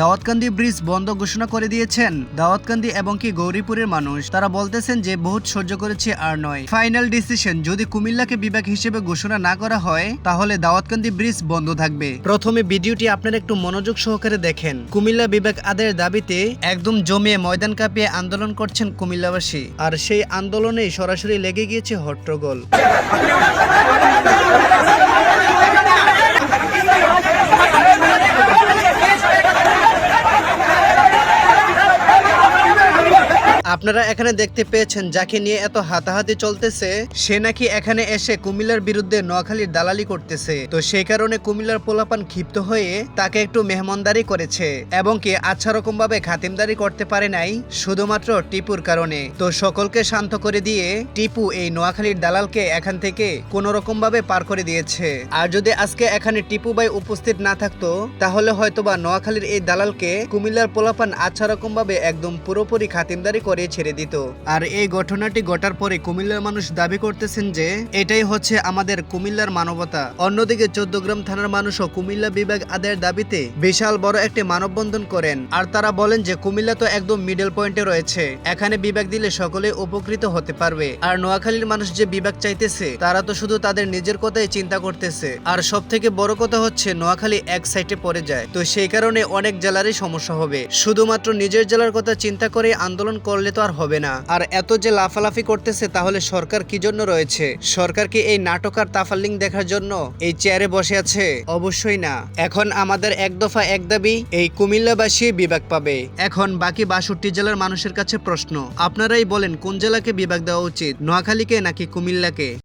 Dawatkandi bridge বন্ধ ঘোষণা করে দিয়েছেন। দাওয়াতকান্দি এবং কি গৌরীপুরের মানুষ, তারা বলতেছেন যে বহুত সহ্য করেছে আর নয়। ফাইনাল ডিসিশন যদি কুমিল্লাকে বিভাগ হিসেবে ঘোষণা না করা হয়, তাহলে দাওয়াতকান্দি ব্রিজ বন্ধ থাকবে। প্রথমে ভিডিওটি আপনারা একটু মনোযোগ সহকারে দেখেন। কুমিল্লা বিভাগ আদায়ের দাবিতে একদম জমিয়ে ময়দান কাঁপিয়ে আন্দোলন করছেন কুমিল্লাবাসী। আর সেই আন্দোলনে সরাসরি লেগে গিয়েছে হট্টগোল। আপনারা এখানে দেখতে পেয়েছেন যাকে নিয়ে এত হাতাহাতি চলতেছে। সে নাকি এখানে এসে কুমিল্লার বিরুদ্ধে নোয়াখালীর দালালি করতেছে। তো সেই কারণে কুমিল্লার পোলাপান ক্ষিপ্ত হয়ে তাকে একটু মেহমানদারি করেছে এবং কি আচ্ছা রকম ভাবে খাতিমদারি করতে পারে নাই, শুধুমাত্র টিপুর কারণে। তো সকলকে শান্ত করে দিয়ে টিপু এই নোয়াখালীর দালালকে এখান থেকে কোন রকম ভাবে পার করে দিয়েছে। আর যদি আজকে এখানে টিপু ভাই উপস্থিত না থাকতো, তাহলে হয়তোবা নোয়াখালীর এই দালালকে কুমিল্লার পোলাপান আচ্ছা রকম ভাবে একদম পুরোপুরি খাতিমদারি করে ছেড়ে দিত। আর এই ঘটনাটি ঘটার পরে কুমিল্লার মানুষ দাবি করতেছেন যে, এটাই হচ্ছে আমাদের কুমিল্লার মানবতা। অন্যদিকে চোদ্দগ্রাম থানার মানুষও কুমিল্লা বিভাগ আদায়ের দাবিতে বিশাল বড় একটি মানববন্ধন করেন। আর তারা বলেন যে, কুমিল্লা তো একদম মিডল পয়েন্টে রয়েছে। এখানে বিভাগ দিলে সকলে উপকৃত হতে পারবে। আর নোয়াখালীর মানুষ যে বিভাগ চাইতেছে, তারা তো শুধু তাদের নিজের কথাই চিন্তা করতেছে। আর সব থেকে বড় কথা হচ্ছে, নোয়াখালী এক সাইডে পড়ে যায়। তো সেই কারণে অনেক জেলারই সমস্যা হবে। শুধুমাত্র নিজের জেলার কথা চিন্তা করে আন্দোলন করলে তো আর হবে না। আর এত যে লাফালাফি করতেছে, তাহলে সরকার কি জন্য রয়েছে? সরকার কি এই নাটক আর তাফালিং দেখার জন্য এই চেয়ারে বসে আছে? অবশ্যই না। এখন আমাদের এক দফা এক দাবি, এই কুমিল্লাবাসী বিভাগ পাবে। এখন বাকি বাষট্টি জেলার মানুষের কাছে প্রশ্ন, আপনারাই বলেন কোন জেলাকে বিভাগ দেওয়া উচিত, নোয়াখালীকে নাকি কুমিল্লাকে?